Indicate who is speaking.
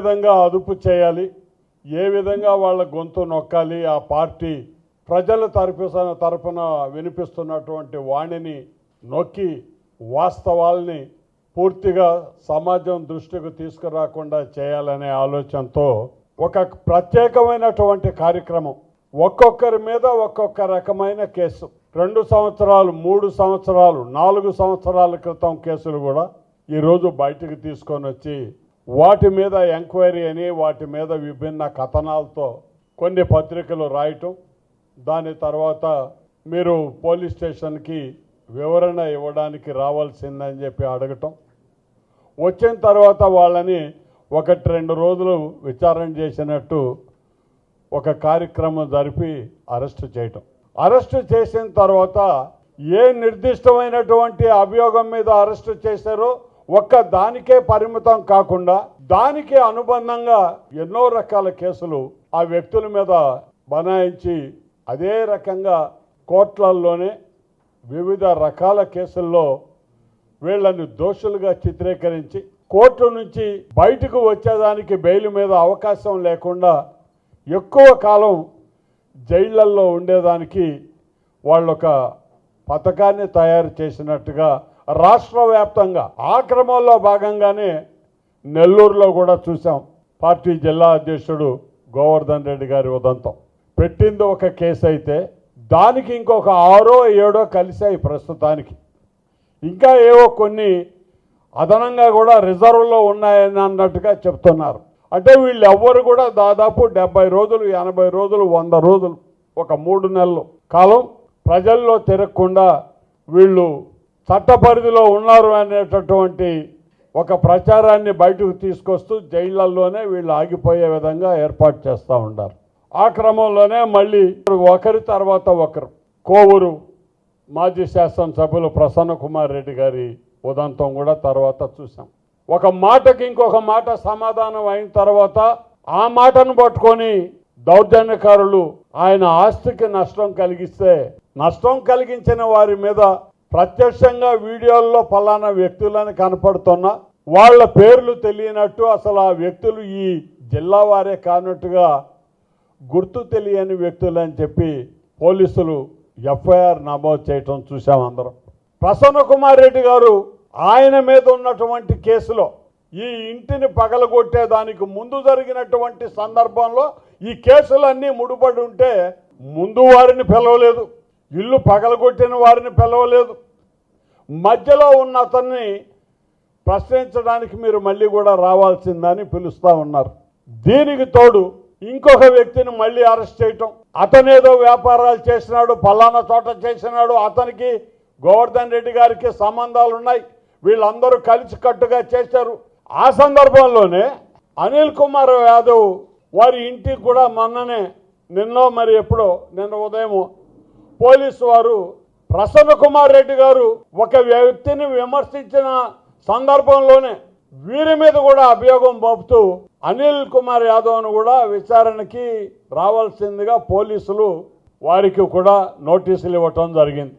Speaker 1: విధంగా అదుపు చేయాలి ఏ విధంగా వాళ్ళ గొంతు నొక్కాలి ఆ పార్టీ ప్రజల తరపున తరపున వినిపిస్తున్నటువంటి వాణిని నొక్కి వాస్తవాల్ని పూర్తిగా సమాజం దృష్టికి తీసుకురాకుండా చేయాలనే ఆలోచనతో ఒక ప్రత్యేకమైనటువంటి కార్యక్రమం. ఒక్కొక్కరి మీద ఒక్కొక్క రకమైన కేసు. రెండు సంవత్సరాలు మూడు సంవత్సరాలు నాలుగు సంవత్సరాల క్రితం కేసులు కూడా ఈరోజు బయటకు తీసుకొని వచ్చి వాటి మీద ఎంక్వైరీ అని వాటి మీద విభిన్న కథనాలతో కొన్ని పత్రికలు రాయటం దాని తర్వాత మీరు పోలీస్ స్టేషన్కి వివరణ ఇవ్వడానికి రావాల్సిందని చెప్పి అడగటం. వచ్చిన తర్వాత వాళ్ళని ఒకటి రెండు రోజులు విచారణ చేసినట్టు ఒక కార్యక్రమం జరిపి అరెస్ట్ చేయటం. అరెస్ట్ చేసిన తర్వాత ఏ నిర్దిష్టమైనటువంటి అభియోగం మీద అరెస్ట్ చేశారో ఒక్క దానికే పరిమితం కాకుండా దానికి అనుబంధంగా ఎన్నో రకాల కేసులు ఆ వ్యక్తుల మీద బనాయించి అదే రకంగా కోర్టులలోనే వివిధ రకాల కేసుల్లో వీళ్ళని దోషులుగా చిత్రీకరించి కోర్టు నుంచి బయటకు వచ్చేదానికి బెయిల్ మీద అవకాశం లేకుండా ఎక్కువ కాలం జైళ్ళల్లో ఉండేదానికి వాళ్ళొక పథకాన్ని తయారు చేసినట్టుగా రాష్ట్ర వ్యాప్తంగా ఆ క్రమంలో భాగంగానే నెల్లూరులో కూడా చూసాం పార్టీ జిల్లా అధ్యక్షుడు గోవర్ధన్ రెడ్డి గారి ఉదంతం. పెట్టింది ఒక కేసు అయితే దానికి ఇంకొక ఆరో ఏడో కలిసాయి ప్రస్తుతానికి. ఇంకా ఏవో కొన్ని అదనంగా కూడా రిజర్వ్లో ఉన్నాయని అన్నట్టుగా చెప్తున్నారు. అంటే వీళ్ళు ఎవ్వరు కూడా దాదాపు డెబ్బై రోజులు ఎనభై రోజులు వంద రోజులు ఒక మూడు నెలలు కాలం ప్రజల్లో తిరగకుండా వీళ్ళు చట్ట పరిధిలో ఉన్నారు అనేటటువంటి ఒక ప్రచారాన్ని బయటకు తీసుకొస్తూ జైళ్ళలోనే వీళ్ళు ఆగిపోయే విధంగా ఏర్పాటు చేస్తూ ఉంటారు ఆ క్రమంలోనే మళ్ళీ ఒకరి తర్వాత ఒకరు కోవూరు మాజీ శాసనసభ్యులు ప్రసన్న కుమార్ రెడ్డి గారి ఉదంతం కూడా తర్వాత చూసాం ఒక మాటకి ఇంకొక మాట సమాధానం అయిన తర్వాత ఆ మాటను పట్టుకొని దౌర్జన్యకారులు ఆయన ఆస్తికి నష్టం కలిగిస్తే నష్టం కలిగించిన వారి మీద ప్రత్యక్షంగా వీడియోల్లో ఫలానా వ్యక్తులని కనపడుతున్నా వాళ్ళ పేర్లు తెలియనట్టు అసలు ఆ వ్యక్తులు ఈ జిల్లా వారే కానట్టుగా గుర్తు తెలియని వ్యక్తులు అని చెప్పి పోలీసులు ఎఫ్ఐఆర్ నమోదు చేయటం చూసాం అందరం. ప్రసన్న కుమార్ రెడ్డి గారు ఆయన మీద ఉన్నటువంటి కేసులో ఈ ఇంటిని పగలగొట్టేదానికి ముందు జరిగినటువంటి సందర్భంలో ఈ కేసులన్నీ ముడిపడి ఉంటే ముందు వారిని పిలవలేదు. ఇల్లు పగలగొట్టిన వారిని పిలవలేదు. మధ్యలో ఉన్న అతన్ని ప్రశ్నించడానికి మీరు మళ్ళీ కూడా రావాల్సిందని పిలుస్తూ ఉన్నారు. దీనికి తోడు ఇంకొక వ్యక్తిని మళ్ళీ అరెస్ట్ చేయటం. అతనేదో వ్యాపారాలు చేసినాడు పలానా చోట చేసినాడు అతనికి గోవర్ధన్ రెడ్డి గారికి సంబంధాలు ఉన్నాయి వీళ్ళందరూ కలిసి కట్టుగా చేశారు. ఆ సందర్భంలోనే అనిల్ కుమార్ యాదవ్ వారి ఇంటికి కూడా మొన్ననే నిన్నో మరి ఎప్పుడో నిన్న ఉదయం పోలీసు వారు ప్రసన్న కుమార్ రెడ్డి గారు ఒక వ్యక్తిని విమర్శించిన సందర్భంలోనే వీరి మీద కూడా అభియోగం మోపుతూ అనిల్ కుమార్ యాదవ్ను కూడా విచారణకి రావాల్సిందిగా పోలీసులు వారికి కూడా నోటీసులు ఇవ్వటం జరిగింది.